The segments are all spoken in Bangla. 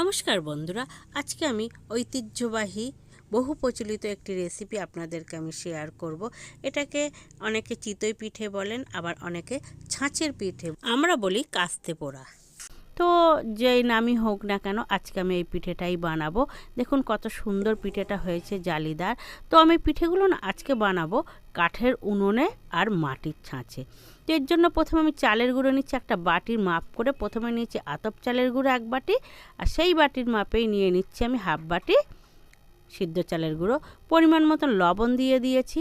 নমস্কার বন্ধুরা, আজকে আমি ঐতিহ্যবাহী, বহু প্রচলিত একটি রেসিপি আপনাদেরকে আমি শেয়ার করব। এটাকে অনেকে চিতই পিঠে বলেন, আবার অনেকে ছাঁচের পিঠে। আমরা বলি কাস্তে পোড়া। তো যেই নামই হোক না কেন, আজকে আমি এই পিঠেটাই বানাবো। দেখুন কত সুন্দর পিঠেটা হয়েছে জালিদার। তো আমি পিঠেগুলো না আজকে বানাবো কাঠের উনুনে আর মাটির ছাঁচে। তো এর জন্য প্রথমে আমি চালের গুঁড়ো নিচ্ছি, একটা বাটির মাপ করে প্রথমে নিয়েছি আতপ চালের গুঁড়ো এক বাটি, আর সেই বাটির মাপেই নিয়ে নিচ্ছি আমি হাফ বাটি সিদ্ধ চালের গুঁড়ো। পরিমাণ মতন লবণ দিয়ে দিয়েছি,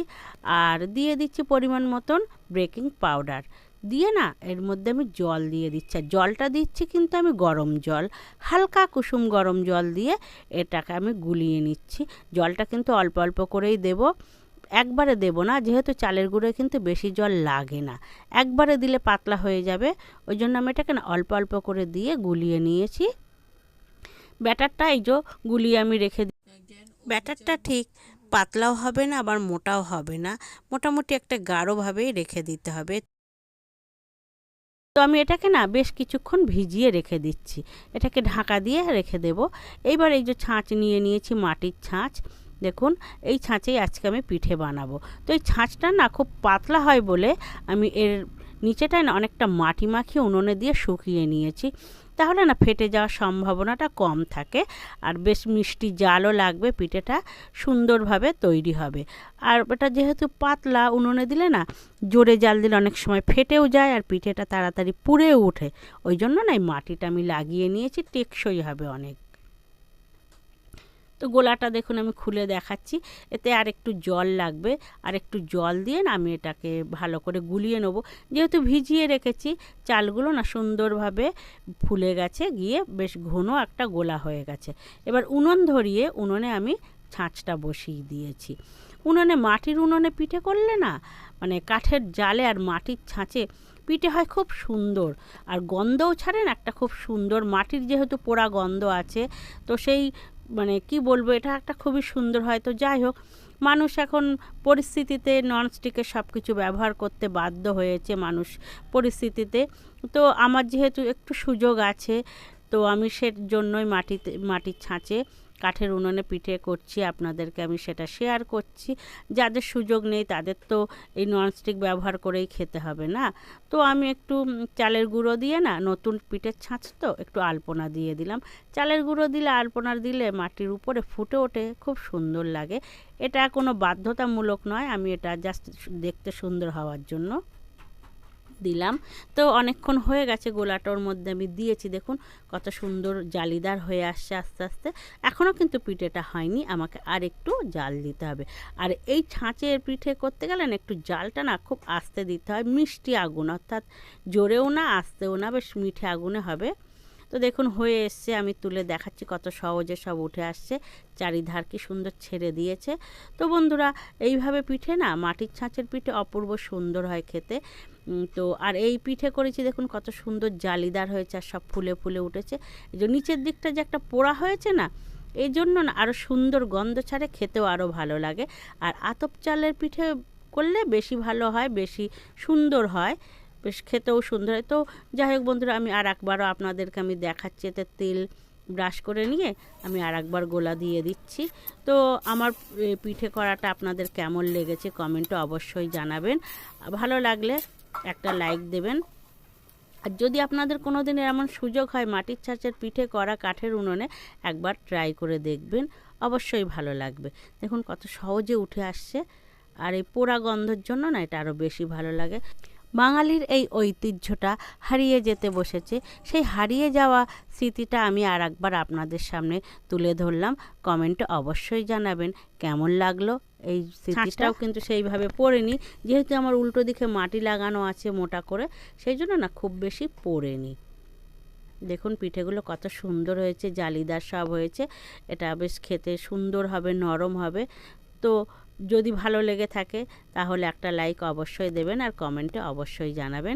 আর দিয়ে দিচ্ছি পরিমাণ মতন বেকিং পাউডার। দিয়ে না, এর মধ্যে আমি জল দিয়ে দিচ্ছি। আর জলটা দিচ্ছি কিন্তু আমি গরম জল, হালকা কুসুম গরম জল দিয়ে এটাকে আমি গুলিয়ে নিচ্ছি। জলটা কিন্তু অল্প অল্প করেই দেব। একবারে দেব না, যেহেতু চালের গুঁড়োয় কিন্তু বেশি জল লাগে না। একবারে দিলে পাতলা হয়ে যাবে, ওই জন্য আমি এটাকে না অল্প অল্প করে দিয়ে গুলিয়ে নিয়েছি। ব্যাটারটা এই যে গুলিয়ে আমি রেখে দিই ব্যাটারটা ঠিক পাতলাও হবে না, আবার মোটাও হবে না। মোটামুটি একটা গাঢ়ভাবেই রেখে দিতে হবে। আমি এটাকে না বেশ কিছুক্ষণ ভিজিয়ে রেখে দিচ্ছি। এটাকে ঢাকা দিয়ে রেখে দেব। এইবার এই যে ছাঁচ নিয়ে নিয়েছি, মাটির ছাঁচ। দেখুন, এই ছাঁচেই আজকে আমি পিঠে বানাবো। তো এই ছাঁচটা না খুব পাতলা হয় বলে আমি এর নিচেটায় না অনেকটা মাটি মাখিয়ে উনুনে দিয়ে শুকিয়ে নিয়েছি। তাহলে না ফেটে যাওয়ার সম্ভাবনাটা কম থাকে আর বেশ মিষ্টি জালও লাগবে, পিঠেটা সুন্দরভাবে তৈরি হবে। আর এটা যেহেতু পাতলা, উনুনে দিলে না জোরে জাল দিলে অনেক সময় ফেটেও যায় আর পিঠেটা তাড়াতাড়ি পুড়েও ওঠে। ওই জন্য না এই মাটিটা আমি লাগিয়ে নিয়েছি, টেকসই হবে অনেক। তো গোলাটা দেখুন আমি খুলে দেখাচ্ছি। এতে আর একটু জল লাগবে। আর একটু জল দিয়ে আমি এটাকে ভালো করে গুলিয়ে নেব। যেহেতু ভিজিয়ে রেখেছি, চালগুলো না সুন্দরভাবে ফুলে গেছে, গিয়ে বেশ ঘন একটা গোলা হয়ে গেছে। এবার উনুন ধরিয়ে উনুনে আমি ছাঁচটা বসিয়ে দিয়েছি। উনুনে মাটির উনুনে পিঠে করলে না মানে কাঠের জালে আর মাটির ছাঁচে পিঠে হয় খুব সুন্দর। আর গন্ধও ছাড়েন একটা খুব সুন্দর মাটির যেহেতু পোড়া গন্ধ আছে, তো সেই মানে কি বলব, এটা একটা খুবই সুন্দর হয়। তো যাই হোক, মানুষ এখন পরিস্থিতিতে ননস্টিকের সব কিছু ব্যবহার করতে বাধ্য হয়েছে মানুষ পরিস্থিতিতে। তো আমার যেহেতু একটু সুযোগ আছে, তো আমি সে জন্যই মাটিতে, মাটির ছাঁচে কাঠের উনুনে পিঠে করছি, আপনাদেরকে আমি সেটা শেয়ার করছি। যাদের সুযোগ নেই তাদের তো এই ননস্টিক ব্যবহার করেই খেতে হবে না। তো আমি একটু চালের গুঁড়ো দিয়ে না নতুন পিঠের ছাঁচ তো একটু আলপনা দিয়ে দিলাম। চালের গুঁড়ো দিলে আলপনা দিলে মাটির উপরে ফুটে ওঠে, খুব সুন্দর লাগে। এটা কোনো বাধ্যতামূলক নয়, আমি এটা জাস্ট দেখতে সুন্দর হওয়ার জন্য। দিলাম। তো অনেকক্ষণ হয়ে গেছে গোলাটার মধ্যে আমি দিয়েছি। দেখুন কত সুন্দর জালিদার হয়ে আসছে আস্তে আস্তে। এখনও কিন্তু পিঠেটা হয়নি, আমাকে আর একটু জাল দিতে হবে। আর এই ছাঁচের পিঠে করতে গেলে না একটু জালটা না খুব আস্তে দিতে হয়, মিষ্টি আগুন, অর্থাৎ জোরেও না, আস্তেও না, বেশ মিঠে আগুনে হবে। তো দেখুন হয়ে এসছে, আমি তুলে দেখাচ্ছি কত সহজে সব উঠে আসছে। চারিধার কি সুন্দর ছেড়ে দিয়েছে। তো বন্ধুরা, এইভাবে পিঠে না মাটির ছাঁচের পিঠে অপূর্ব সুন্দর হয় খেতে। তো আর এই পিঠে করেছি দেখুন কত সুন্দর জালিদার হয়েছে আর সব ফুলে ফুলে উঠেছে। এই যে নিচের দিকটা যে একটা পোড়া হয়েছে না, এই জন্য না আরও সুন্দর গন্ধ ছাড়ে খেতেও আরও ভালো লাগে। আর আতপ চালের পিঠে করলে বেশি ভালো হয়, বেশি সুন্দর হয়। বেশ খেতেও সুন্দর হয়। তো যাই হোক বন্ধুরা, আমি আর একবারও আপনাদেরকে আমি দেখাচ্ছি। এতে তেল ব্রাশ করে নিয়ে আমি আর একবার গোলা দিয়ে দিচ্ছি। তো আমার পিঠে করাটা আপনাদের কেমন লেগেছে কমেন্টে অবশ্যই জানাবেন। ভালো লাগলে একটা লাইক দেবেন। আর যদি আপনাদের কোনো দিনের এমন সুযোগ হয় মাটির ছাঁচের পিঠে করা কাঠের উনুনে, একবার ট্রাই করে দেখবেন। অবশ্যই ভালো লাগবে। দেখুন কত সহজে উঠে আসছে। আর এই পোড়া গন্ধের জন্য না এটা আরও বেশি ভালো লাগে। বাঙালির এই ঐতিহ্যটা হারিয়ে যেতে বসেছে। সেই হারিয়ে যাওয়া স্মৃতিটা আমি আর একবার আপনাদের সামনে তুলে ধরলাম। কমেন্টে অবশ্যই জানাবেন কেমন লাগল? এই স্মৃতিটাও কিন্তু সেইভাবে পড়েনি। যেহেতু আমার উল্টো দিকে মাটি লাগানো আছে মোটা করে সেই জন্য না খুব বেশি পড়েনি। দেখুন পিঠেগুলো কত সুন্দর হয়েছে জালিদার সব হয়েছে। এটা বেশ খেতে সুন্দর হবে নরম হবে। তো যদি ভালো লেগে থাকে তাহলে একটা লাইক অবশ্যই দেবেন আর কমেন্টে অবশ্যই জানাবেন।